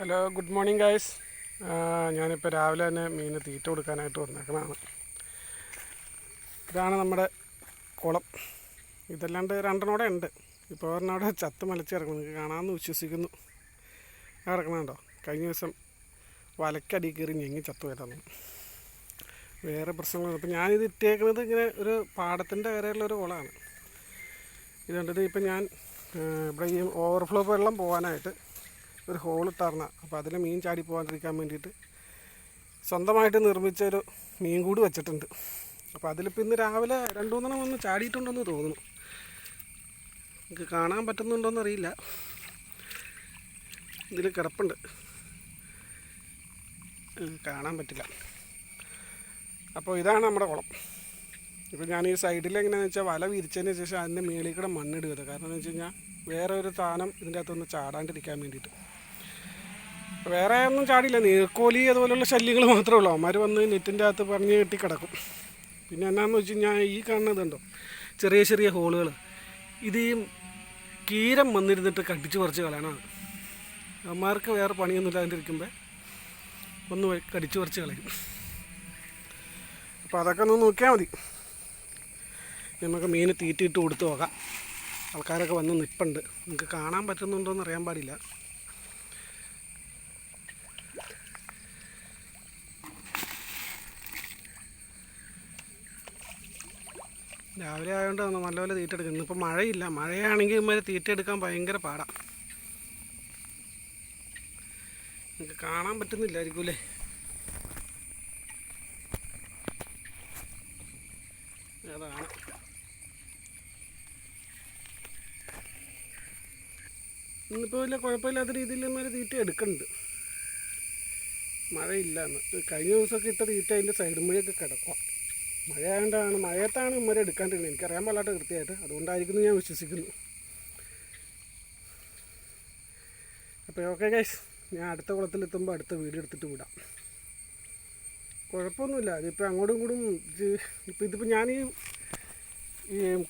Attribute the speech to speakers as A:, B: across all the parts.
A: Hello good morning guys ഞാനിപ്പോൾ രാവിലെ തന്നെ മീന് തീറ്റ കൊടുക്കാനായിട്ട് വന്നേക്കണതാണ്. ഇതാണ് നമ്മുടെ കുളം. ഇതല്ലാണ്ട് രണ്ടെണ്ണോടെ ഉണ്ട്. ഇപ്പോൾ ഒരെണ്ണോടെ ചത്ത് മലച്ച് കിടക്കണം നിങ്ങൾക്ക് കാണാമെന്ന് വിശ്വസിക്കുന്നു. കിടക്കണുണ്ടോ? കഴിഞ്ഞ ദിവസം വലക്കടി കയറി ഞെങ്ങി ചത്തു പോയതാണ്. വേറെ പ്രശ്നങ്ങളൊന്നും അപ്പോൾ ഞാനിത് ഇട്ടേക്കുന്നത് ഇങ്ങനെ ഒരു പാടത്തിന്റെ കരയുള്ള ഒരു കുളമാണ് ഇതുകൊണ്ട് ഇത് ഇപ്പം ഞാൻ ഇവിടെ ഈ ഓവർഫ്ലോ വെള്ളം പോകാനായിട്ട് ഒരു ഹോൾ ഇട്ടാർന്ന. അപ്പോൾ അതിൽ മീൻ ചാടി പോകാണ്ടിരിക്കാൻ വേണ്ടിയിട്ട് സ്വന്തമായിട്ട് നിർമ്മിച്ച ഒരു മീൻ കൂട് വെച്ചിട്ടുണ്ട്. അപ്പോൾ അതിലിപ്പോൾ ഇന്ന് രാവിലെ രണ്ടു മൂന്നെണ്ണം ഒന്ന് ചാടിയിട്ടുണ്ടെന്ന് തോന്നുന്നു. നിങ്ങൾക്ക് കാണാൻ പറ്റുന്നുണ്ടോയെന്ന് അറിയില്ല. ഇതിൽ കിടപ്പുണ്ട്. കാണാൻ പറ്റില്ല. അപ്പോൾ ഇതാണ് നമ്മുടെ കുളം. ഇപ്പോൾ ഞാൻ ഈ സൈഡിൽ എങ്ങനെയാണെന്ന് വെച്ചാൽ വല വിരിച്ചതിന് ശേഷം അതിന്റെ മേളിൽ കൂടെ മണ്ണിടുക കാരണം എന്ന് വെച്ച് കഴിഞ്ഞാൽ വേറെ ഒരു താനം ഇതിന്റെ അകത്തൊന്ന് ചാടാണ്ടിരിക്കാൻ വേണ്ടിയിട്ട്. വേറെ ഒന്നും ചാടില്ല. നീർക്കോലി അതുപോലുള്ള ശല്യങ്ങൾ മാത്രമേ ഉള്ളൂ. അവന്മാർ വന്ന് നെറ്റിന്റെ അകത്ത് പറഞ്ഞ് കെട്ടി കിടക്കും പിന്നെ എന്നാന്ന് വെച്ച് കഴിഞ്ഞാൽ ഈ കാണുന്നതുണ്ടോ ചെറിയ ചെറിയ ഹോളുകൾ ഇത് ഈ കീരം വന്നിരുന്നിട്ട് കടിച്ച് പറിച്ച് കളയണമാണ് അവന്മാർക്ക് വേറെ പണിയൊന്നും ഇരിക്കുമ്പോൾ ഒന്ന് കടിച്ച് പറിച്ച് കളയും. അപ്പോൾ അതൊക്കെ ഒന്ന് നോക്കിയാൽ മതി. നമുക്ക് മീൻ തീറ്റിയിട്ട് കൊടുത്തു നോക്കാം. ആൾക്കാരൊക്കെ വന്ന് നിൽപ്പുണ്ട് നിങ്ങൾക്ക് കാണാൻ പറ്റുന്നുണ്ടോയെന്ന് അറിയാൻ പാടില്ല. രാവിലെ ആയതുകൊണ്ട് നല്ലപോലെ തീറ്റ എടുക്കും ഇന്നിപ്പോൾ മഴയില്ല. മഴയാണെങ്കിൽ ഇമ്മര് തീറ്റ എടുക്കാൻ ഭയങ്കര പാടാണ് നിങ്ങൾക്ക് കാണാൻ പറ്റുന്നില്ലായിരിക്കും അല്ലേ? അതാണ്. ഇന്നിപ്പോൾ വലിയ കുഴപ്പമില്ലാത്ത രീതിയിൽ ഇന്നൊരു തീറ്റ എടുക്കുന്നുണ്ട് മഴയില്ല എന്ന് കഴിഞ്ഞ ദിവസമൊക്കെ ഇട്ട തീറ്റ അതിന്റെ സൈഡ് മഴയൊക്കെ കിടക്കുക മഴ ആയതുകൊണ്ടാണ് മഴയത്താണ് ഇമ്മര എടുക്കാണ്ടിരുന്നത്. എനിക്കറിയാൻ പാടില്ലാത്ത കൃത്യമായിട്ട്. അതുകൊണ്ടായിരിക്കുന്നു ഞാൻ വിശ്വസിക്കുന്നു. അപ്പോൾ ഓക്കെ ഗൈസ് ഞാൻ അടുത്ത കുളത്തിലെത്തുമ്പോൾ അടുത്ത വീഡിയോ എടുത്തിട്ട് വിടാം. കുഴപ്പമൊന്നുമില്ല. അതിപ്പോൾ അങ്ങോട്ടും ഇങ്ങോട്ടും ഇപ്പം ഇതിപ്പോൾ ഞാൻ ഈ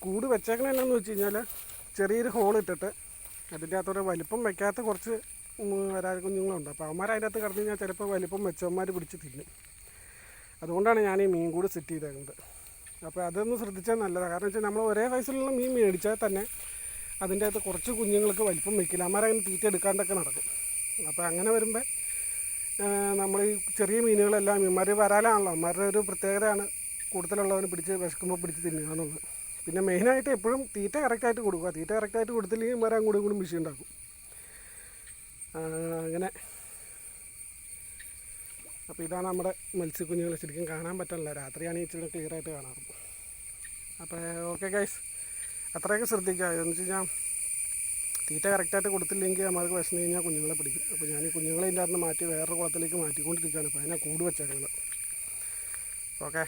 A: കൂട് വെച്ചേക്കണ എന്നാന്ന് വെച്ച് കഴിഞ്ഞാൽ ചെറിയൊരു ഹോൾ ഇട്ടിട്ട് അതിന്റെ അകത്തോടെ വലിപ്പം വെക്കാത്ത കുറച്ച് വരാൽ കുഞ്ഞുങ്ങളുണ്ട്. അപ്പോൾ അവന്മാർ അതിന്റെ അകത്ത് കിടന്നു കഴിഞ്ഞാൽ ചിലപ്പോൾ വലിപ്പം വെച്ചവന്മാർ പിടിച്ച് തിന്നും. അതുകൊണ്ടാണ് ഞാൻ ഈ മീൻ കൂടി സെറ്റ് ചെയ്തേക്കുന്നത്. അപ്പോൾ അതൊന്ന് ശ്രദ്ധിച്ചാൽ നല്ലതാണ് കാരണം വെച്ചാൽ നമ്മൾ ഒരേ വയസ്സിലുള്ള മീൻ മേടിച്ചാൽ തന്നെ അതിന്റെ അകത്ത് കുറച്ച് കുഞ്ഞുങ്ങൾക്ക് വലിപ്പം വെക്കില്ല. അമ്മമാരങ്ങനെ തീറ്റ എടുക്കാണ്ടൊക്കെ നടക്കും. അപ്പോൾ അങ്ങനെ വരുമ്പോൾ നമ്മൾ ഈ ചെറിയ മീനുകളെല്ലാം മീന്മാർ വരാലാണല്ലോ. അമ്മമാരുടെ ഒരു പ്രത്യേകതയാണ് കൂടുതലുള്ളവന് പിടിച്ച് വിശക്കുമ്പോൾ പിടിച്ച് തിന്നുക എന്നുള്ളത്. പിന്നെ മെയിനായിട്ട് എപ്പോഴും തീറ്റ കറക്റ്റായിട്ട് കൊടുക്കുക. തീറ്റ കറക്റ്റായിട്ട് കൊടുത്തില്ലെങ്കിൽ മരം അങ്ങോട്ടും ഇങ്ങോട്ടും വിഷയം ഉണ്ടാക്കും. അങ്ങനെ. അപ്പോൾ ഇതാണ് നമ്മുടെ മത്സ്യക്കുഞ്ഞുങ്ങൾ ശരിക്കും കാണാൻ പറ്റില്ല രാത്രിയാണ് ക്ലിയർ ആയിട്ട് കാണാറ്. അപ്പോൾ ഓക്കെ ഗൈസ് അത്രയൊക്കെ ശ്രദ്ധിക്കുക. എന്ന് വെച്ച് കഴിഞ്ഞാൽ തീറ്റ കറക്റ്റായിട്ട് കൊടുത്തില്ലെങ്കിൽ നമ്മൾക്ക് വിശന്ന് കഴിഞ്ഞാൽ കുഞ്ഞുങ്ങളെ പിടിക്കും. അപ്പോൾ ഞാൻ ഈ കുഞ്ഞുങ്ങളെ ഇതിന്റെ അകത്ത് മാറ്റി വേറൊരു കുളത്തിലേക്ക് മാറ്റിക്കൊണ്ടിരിക്കുകയാണ്. അപ്പോൾ അതിനെ കൂട് വെച്ചേക്കുന്നത്. ഓക്കെ